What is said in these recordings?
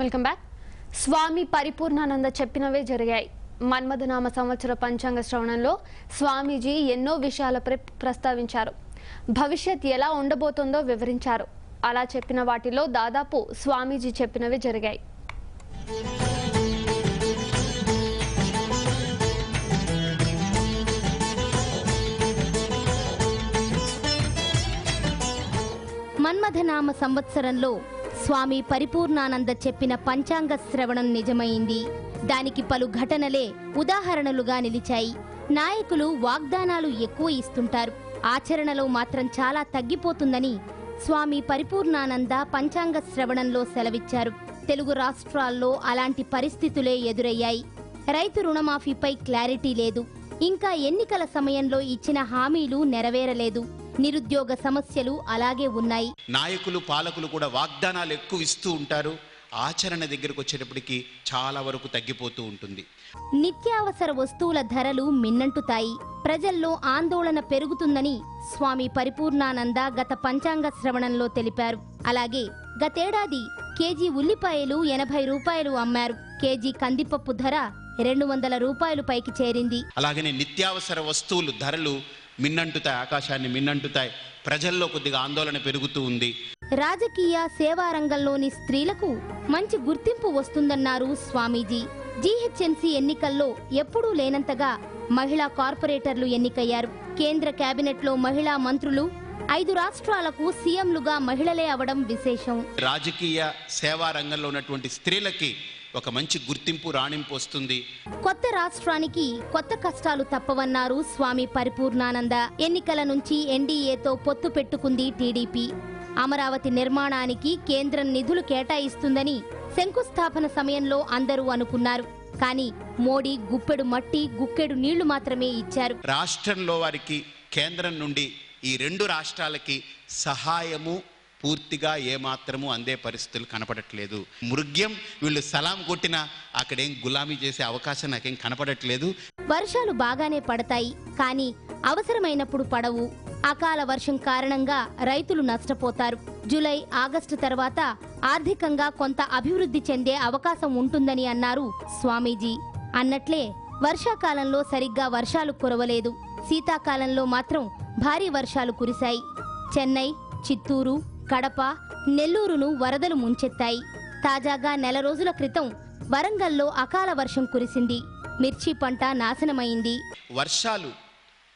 Welcome back. స్వామి పరిపూర్ణానంద చెప్పినవే జరిగాయి. మన్మధనామ సంవత్సర పంచాంగ శ్రవణంలో స్వామీజీ ఎన్నో విషయాలపై ప్రస్తావించారు. భవిష్యత్ ఎలా ఉండబోతుందో వివరించారు. అలా చెప్పిన వాటిలో దాదాపు స్వామీజీ చెప్పినవే జరిగాయి. మన్మథనామ సంవత్సరంలో స్వామి పరిపూర్ణానంద చెప్పిన పంచాంగ శ్రవణం నిజమైంది. దానికి పలు ఘటనలే ఉదాహరణలుగా నిలిచాయి. నాయకులు వాగ్దానాలు ఎక్కువ ఇస్తుంటారు. ఆచరణలో మాత్రం చాలా తగ్గిపోతుందని స్వామి పరిపూర్ణానంద పంచాంగ శ్రవణంలో సెలవిచ్చారు. తెలుగు రాష్ట్రాల్లో అలాంటి పరిస్థితులే ఎదురయ్యాయి. రైతు రుణమాఫీపై క్లారిటీ లేదు. ఇంకా ఎన్నికల సమయంలో ఇచ్చిన హామీలు నెరవేరలేదు. నిరుద్యోగ సమస్యలు అలాగే ఉన్నాయి. నాయకులు పాలకులు కూడా వాగ్దానాలు ఎక్కువ ఇస్తూ ఉంటారు. ఆచరణ దగ్గరకు వచ్చేటప్పటికి చాలా వరకు తగ్గిపోతూ ఉంటుంది. నిత్యావసర వస్తువుల ధరలు మిన్నంటుతాయి. ప్రజల్లో ఆందోళన పెరుగుతుందని స్వామి పరిపూర్ణానంద గత పంచాంగ శ్రవణంలో తెలిపారు. అలాగే గతేడాది కేజీ ఉల్లిపాయలు ఎనభై రూపాయలు అమ్మారు. కేజీ కందిపప్పు ధర రెండు వందల రూపాయలు పైకి చేరింది. అలాగనే నిత్యావసర వస్తువులు ధరలు మిన్నంటుతాయి ఆకాశాన్ని మిన్నంటుతాయి. ప్రజల్లో కొద్దిగా ఆందోళన పెరుగుతూ ఉంది. రాజకీయ సేవా రంగంలోని స్త్రీలకు మంచి గుర్తింపు వస్తుందన్నారు స్వామీజీ. జీహెచ్ఎంసీ ఎన్నికల్లో ఎప్పుడూ లేనంతగా మహిళా కార్పొరేటర్లు ఎన్నికయ్యారు. కేంద్ర కేబినెట్లో మహిళా మంత్రులు ఐదు రాష్ట్రాలకు సీఎంలుగా మహిళలే అవడం విశేషం. రాజకీయ సేవా రంగంలో ఉన్నటువంటి స్త్రీలకి ఒక మంచి గుర్తింపు రాణింపు వస్తుంది. కొత్త రాష్ట్రానికి కొత్త కష్టాలు తప్పవన్నారు స్వామి పరిపూర్ణానంద. ఎన్నికల నుంచి ఎన్డీఏతో పొత్తు పెట్టుకుంది టీడీపీ. అమరావతి నిర్మాణానికి కేంద్రం నిధులు కేటాయిస్తుందని శంకుస్థాపన సమయంలో అందరూ అనుకున్నారు. కానీ మోడీ గుప్పెడు మట్టి గుక్కెడు నీళ్ళు మాత్రమే ఇచ్చారు. రాష్ట్రంలో వారికి కేంద్రం నుండి ఈ రెండు రాష్ట్రాలకి సహాయము పూర్తిగా ఏమాత్రము అందే పరిస్థితులు కనపడట్లేదు. మృగ్యం వీళ్ళు సలాం కొట్టినా అక్కడేం గులామీ చేసే అవకాశం నాకేం కనపడట్లేదు. వర్షాలు బాగానే పడతాయి కానీ అవసరమైనప్పుడు పడవు. అకాల వర్షం కారణంగా రైతులు నష్టపోతారు. జూలై ఆగస్టు తర్వాత ఆర్థికంగా కొంత అభివృద్ధి చెందే అవకాశం ఉంటుందని అన్నారు స్వామీజీ. అన్నట్లే వర్షాకాలంలో సరిగ్గా వర్షాలు కురవలేదు. శీతాకాలంలో మాత్రం భారీ వర్షాలు కురిశాయి. చెన్నై చిత్తూరు కడప నెల్లూరును వరదలు ముంచెత్తాయి. తాజాగా నెల రోజుల క్రితం వరంగల్లో అకాల వర్షం కురిసింది. మిర్చి పంట నాశనమైంది. వర్షాలు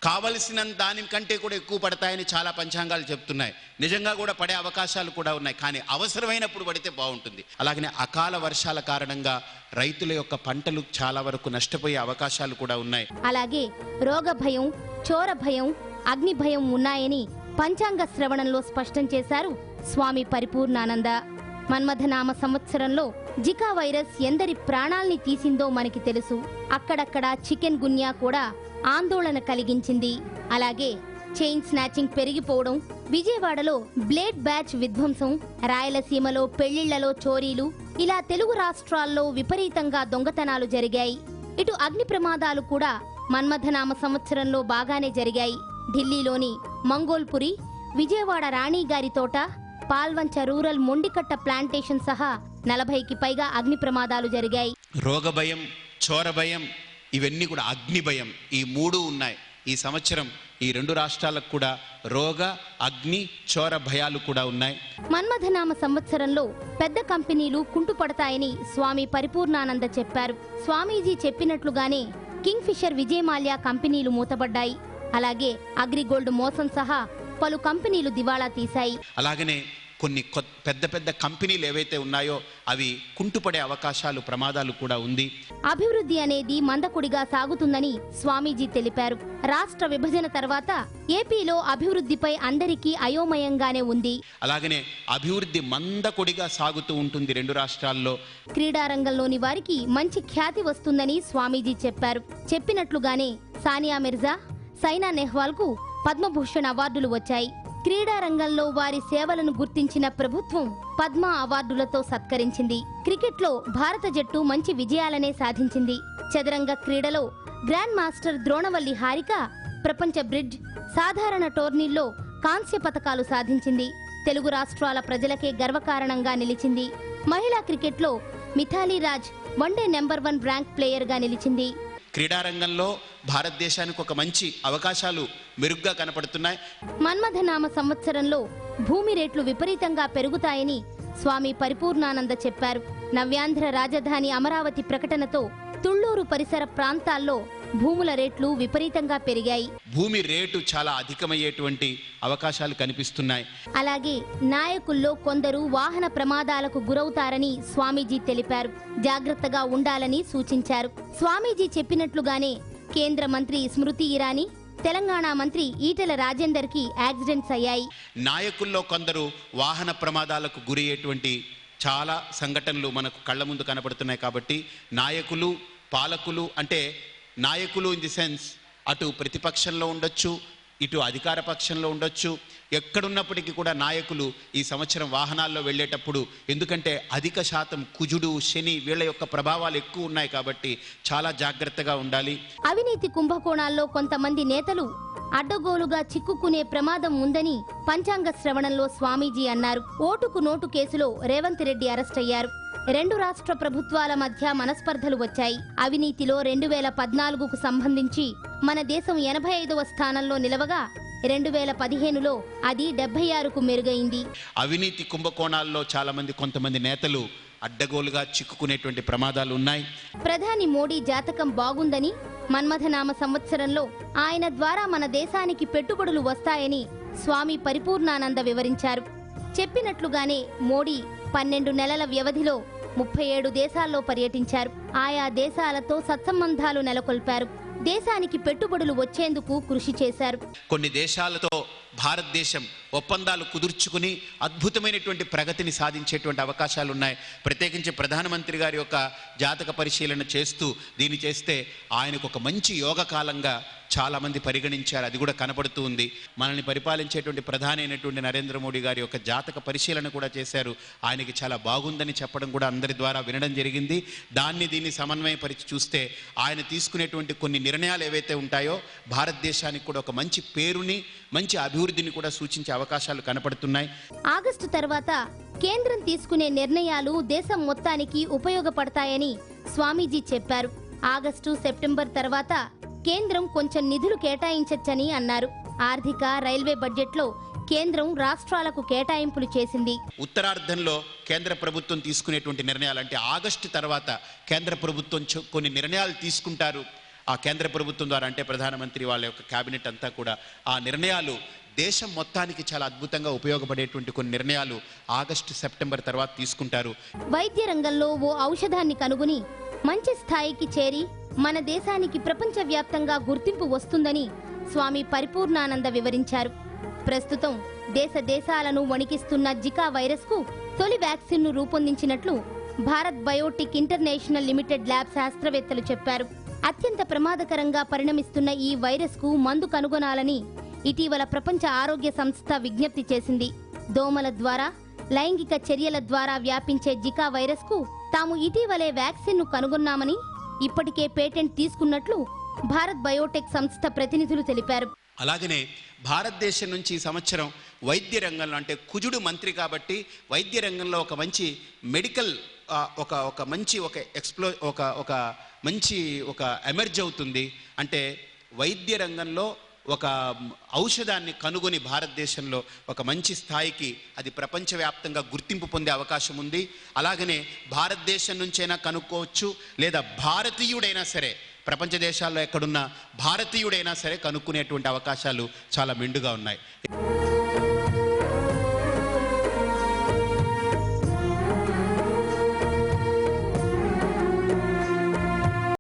కావలసిన దానికంటే కూడా ఎక్కువ పడతాయని చాలా పంచాంగాలు చెప్తున్నాయి. నిజంగా కూడా పడే అవకాశాలు కూడా ఉన్నాయి. కానీ అవసరమైనప్పుడు పడితే బాగుంటుంది. అలాగనే అకాల వర్షాల కారణంగా రైతుల యొక్క పంటలు చాలా వరకు నష్టపోయే అవకాశాలు కూడా ఉన్నాయి. అలాగే రోగ భయం చోర భయం అగ్ని భయం ఉన్నాయని పంచాంగ శ్రవణంలో స్పష్టం చేశారు స్వామి పరిపూర్ణానంద. మన్మథనామ సంవత్సరంలో జికా వైరస్ ఎందరి ప్రాణాల్ని తీసిందో మనకి తెలుసు. అక్కడక్కడ చికెన్ గున్యా కూడా ఆందోళన కలిగించింది. అలాగే చైన్ స్నాచింగ్ పెరిగిపోవడం విజయవాడలో బ్లేడ్ బ్యాచ్ విధ్వంసం రాయలసీమలో పెళ్ళిళ్ళలో చోరీలు ఇలా తెలుగు రాష్ట్రాల్లో విపరీతంగా దొంగతనాలు జరిగాయి. ఇటు అగ్ని ప్రమాదాలు కూడా మన్మథనామ సంవత్సరంలో బాగానే జరిగాయి. ఢిల్లీలోని మంగోల్పురి విజయవాడ రాణిగారి తోట పాల్వంచ రూరల్ మొండికట్ట ప్లాంటేషన్ సహా నలభైకి పైగా అగ్ని ప్రమాదాలు జరిగాయి. రోగ భయం చోర భయం ఇవన్నీ కూడా అగ్ని భయం ఈ మూడు ఉన్నాయి. ఈ సంవత్సరం ఈ రెండు రాష్ట్రాలకు కూడా రోగ అగ్ని చోర భయాలు కూడా ఉన్నాయి. మన్మథనామ సంవత్సరంలో పెద్ద కంపెనీలు కుంటుపడతాయని స్వామి పరిపూర్ణానంద చెప్పారు. స్వామీజీ చెప్పినట్లుగానే కింగ్ ఫిషర్ విజయమాల్యా కంపెనీలు మూతపడ్డాయి. అలాగే అగ్రిగోల్డ్ మోసం సహా పలు కంపెనీలు దివాళా తీశాయి. అలాగనే కొన్ని పెద్ద పెద్ద కంపెనీలు ఏవైతే ఉన్నాయో అవి కుంటుపడే అవకాశాలు ప్రమాదాలు కూడా ఉంది. అభివృద్ధి అనేది మందకొడిగా సాగుతుందని స్వామీజీ తెలిపారు. రాష్ట్ర విభజన తర్వాత ఏపీలో అభివృద్ధిపై అందరికీ అయోమయంగానే ఉంది. అలాగనే అభివృద్ధి మందకొడిగా సాగుతూ ఉంటుంది రెండు రాష్ట్రాల్లో. క్రీడారంగంలోని వారికి మంచి ఖ్యాతి వస్తుందని స్వామీజీ చెప్పారు. చెప్పినట్లుగానే సానియా మిర్జా సైనా నెహ్వాల్కు పద్మభూషణ్ అవార్డులు వచ్చాయి. క్రీడా రంగంలో వారి సేవలను గుర్తించిన ప్రభుత్వం పద్మ అవార్డులతో సత్కరించింది. క్రికెట్లో భారత జట్టు మంచి విజయాలనే సాధించింది. చదరంగ క్రీడలో గ్రాండ్ మాస్టర్ ద్రోణవల్లి హారిక ప్రపంచ బ్రిడ్జ్ సాధారణ టోర్నీల్లో కాంస్య పతకాలు సాధించింది. తెలుగు రాష్ట్రాల ప్రజలకే గర్వకారణంగా నిలిచింది. మహిళా క్రికెట్లో Mithali Raj one day number one rank ప్లేయర్గా నిలిచింది. క్రీడారంగంలో భారతదేశానికి ఒక మంచి అవకాశాలు మెరుగ్గా కనపడుతున్నాయి. మన్మథనామ సంవత్సరంలో భూమి రేట్లు విపరీతంగా పెరుగుతాయని స్వామి పరిపూర్ణానంద చెప్పారు. నవ్యాంధ్ర రాజధాని అమరావతి ప్రకటనతో తుళ్ళూరు పరిసర ప్రాంతాల్లో భూముల రేట్లు విపరీతంగా పెరిగాయి. భూమి రేటు చాలా అధికమయ్యేటువంటి అవకాశాలు కనిపిస్తున్నాయి. అలాగే నాయకుల్లో కొందరు వాహన ప్రమాదాలకు గురవుతారని స్వామీజీ తెలిపారు. జాగ్రత్తగా ఉండాలని సూచించారు. స్వామీజీ చెప్పినట్లుగానే కేంద్ర మంత్రి స్మృతి ఇరానీ తెలంగాణ మంత్రి ఈటెల రాజేందర్కి యాక్సిడెంట్స్ అయ్యాయి. నాయకుల్లో కొందరు వాహన ప్రమాదాలకు గురయ్యేటువంటి చాలా సంఘటనలు మనకు కళ్ళ ముందు కనపడుతున్నాయి కాబట్టి నాయకులు పాలకులు అంటే నాయకులు ఇన్ ది సెన్స్ అటు ప్రతిపక్షంలో ఉండొచ్చు ఇటు అధికార పక్షంలో ఉండొచ్చు. ఎక్కడున్నప్పటికీ కూడా నాయకులు ఈ సంవత్సరం వాహనాల్లో వెళ్ళేటప్పుడు ఎందుకంటే అధిక శాతం కుజుడు శని వీళ్ళ యొక్క ప్రభావాలు ఎక్కువ ఉన్నాయి కాబట్టి చాలా జాగ్రత్తగా ఉండాలి. అవినీతి కుంభకోణాల్లో కొంతమంది నేతలు అడ్డగోలుగా చిక్కుకునే ప్రమాదం ఉందని పంచాంగ శ్రవణంలో స్వామీజీ అన్నారు. ఓటుకు నోటు కేసులో రేవంత్ రెడ్డి అరెస్ట్ అయ్యారు. రెండు రాష్ట్ర ప్రభుత్వాల మధ్య మనస్పర్ధలు వచ్చాయి. అవినీతిలో రెండు వేల పద్నాలుగుకు సంబంధించి మన దేశం ఎనభై ఐదవ స్థానంలో నిలవగా రెండు వేల పదిహేనులో అది డెబ్బై ఆరుకు మెరుగైంది. అవినీతి కుంభకోణాల్లో చాలామంది కొంతమంది నేతలు అడ్డగోలుగా చిక్కుకునేటువంటి ప్రమాదాలు ఉన్నాయి. ప్రధాని మోడీ జాతకం బాగుందని మన్మథనామ సంవత్సరంలో ఆయన ద్వారా మన దేశానికి పెట్టుబడులు వస్తాయని స్వామి పరిపూర్ణానంద వివరించారు. చెప్పినట్లుగానే మోడీ పన్నెండు నెలల వ్యవధిలో ముప్పై ఏడు దేశాల్లో పర్యటించారు. ఆయా దేశాలతో సత్సంబంధాలు నెలకొల్పారు. దేశానికి పెట్టుబడులు వచ్చేందుకు కృషి చేశారు. కొన్ని దేశాలతో భారతదేశం ఒప్పందాలు కుదుర్చుకుని అద్భుతమైనటువంటి ప్రగతిని సాధించేటువంటి అవకాశాలు ఉన్నాయి ప్రత్యేకించి ప్రధానమంత్రి గారి యొక్క జాతక పరిశీలన చేస్తూ దీన్ని చేస్తే ఆయనకు ఒక మంచి యోగ కాలంగా చాలామంది పరిగణించారు. అది కూడా కనపడుతూ ఉంది. మనల్ని పరిపాలించేటువంటి ప్రధాని అయినటువంటి నరేంద్ర మోడీ గారి యొక్క జాతక పరిశీలన కూడా చేశారు. ఆయనకి చాలా బాగుందని చెప్పడం కూడా అందరి ద్వారా వినడం జరిగింది. దాన్ని దీన్ని సమన్వయపరిచి చూస్తే ఆయన తీసుకునేటువంటి కొన్ని నిర్ణయాలు ఏవైతే ఉంటాయో భారతదేశానికి కూడా ఒక మంచి పేరుని మంచి అభివృద్ధిని కూడా సూచించే అవకాశాలు కనపడుతున్నాయి. ఆగస్టు తర్వాత కేంద్రం తీసుకునే నిర్ణయాలు దేశం మొత్తానికి ఉపయోగపడతాయని స్వామీజీ చెప్పారు. ఆగస్టు సెప్టెంబర్ తర్వాత కేంద్రం కొంచెం నిధులు కేటాయించచ్చని అన్నారు. ఆర్థిక రైల్వే బడ్జెట్లో కేంద్రం రాష్ట్రాలకు కేటాయింపులు చేసింది. ఉత్తరార్ధంలో కేంద్ర ప్రభుత్వం తీసుకునేటువంటి నిర్ణయాలు అంటే ఆగస్టు తర్వాత కేంద్ర ప్రభుత్వం కొన్ని నిర్ణయాలు తీసుకుంటారు. ఆ కేంద్ర ప్రభుత్వం ద్వారా అంటే ప్రధానమంత్రి వాళ్ళ యొక్క కేబినెట్ అంతా కూడా ఆ నిర్ణయాలు దేశం మొత్తానికి చాలా అద్భుతంగా ఉపయోగపడేటువంటి కొన్ని నిర్ణయాలు ఆగస్టు సెప్టెంబర్ తర్వాత తీసుకుంటారు. వైద్య రంగంలో ఓ ఔషధాన్ని కనుగొని మంచి స్థాయికి చేరి మన దేశానికి ప్రపంచవ్యాప్తంగా గుర్తింపు వస్తుందని స్వామి పరిపూర్ణానంద వివరించారు. ప్రస్తుతం దేశ దేశాలను వణికిస్తున్న జికా వైరస్కు తొలి వ్యాక్సిన్ను రూపొందించినట్లు Bharat biotech international limited lab శాస్త్రవేత్తలు చెప్పారు. అత్యంత ప్రమాదకరంగా పరిణమిస్తున్న ఈ వైరస్కు మందు కనుగొనాలని ఇటీవల ప్రపంచ ఆరోగ్య సంస్థ విజ్ఞప్తి చేసింది. దోమల ద్వారా లైంగిక చర్యల ద్వారా వ్యాపించే జికా వైరస్కు తాము ఇటీవలే వ్యాక్సిన్ను కనుగొన్నామని ఇప్పటికే పేటెంట్ తీసుకున్నట్లు భారత్ బయోటెక్ సంస్థ ప్రతినిధులు తెలిపారు. అలాగనే భారతదేశం నుంచి ఈ సంవత్సరం వైద్య రంగంలో అంటే కుజుడు మంత్రి కాబట్టి వైద్య రంగంలో ఒక మంచి మెడికల్ ఒక ఒక మంచి ఒక ఎక్స్ప్లో ఒక ఒక మంచి ఒక ఎమర్జ్ అవుతుంది. అంటే వైద్య రంగంలో ఒక ఔషధాన్ని కనుగొని భారతదేశంలో ఒక మంచి స్థాయికి అది ప్రపంచవ్యాప్తంగా గుర్తింపు పొందే అవకాశం ఉంది. అలాగనే భారతదేశం నుంచైనా కనుక్కోవచ్చు లేదా భారతీయుడైనా సరే ప్రపంచ దేశాల్లో ఎక్కడున్న భారతీయుడైనా సరే కనుక్కునేటువంటి అవకాశాలు చాలా మెండుగా ఉన్నాయి.